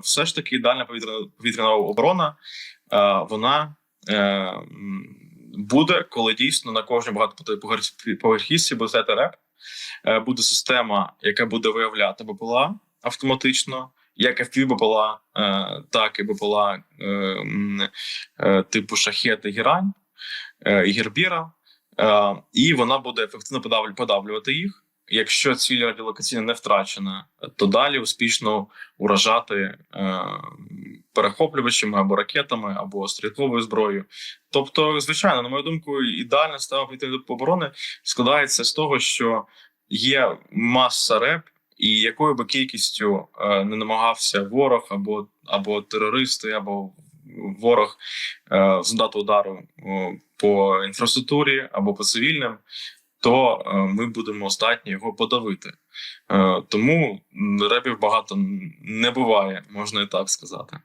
все ж таки дальня повітряна, повітряна оборона е, вона е, буде, коли дійсно на кожній багатоповерхівці буде стояти реп, е, буде система, яка буде виявляти БПЛА автоматично, як FPV БПЛА, так і БПЛА типу шахети Гірань е, і Гербіра. І вона буде ефективно подавлю- подавлювати їх. Якщо ціль радіолокаційна не втрачена, то далі успішно уражати е, перехоплювачами або ракетами, або стрілковою зброєю. Тобто, звичайно, на мою думку, ідеальна система повітряної оборони складається з того, що є маса реп, і якою би кількістю е, не намагався ворог або, або терористи, або ворог е, завдати удару по інфраструктурі або по цивільним, то е, ми будемо здатні його подавити. Е, тому репів багато не буває, можна і так сказати.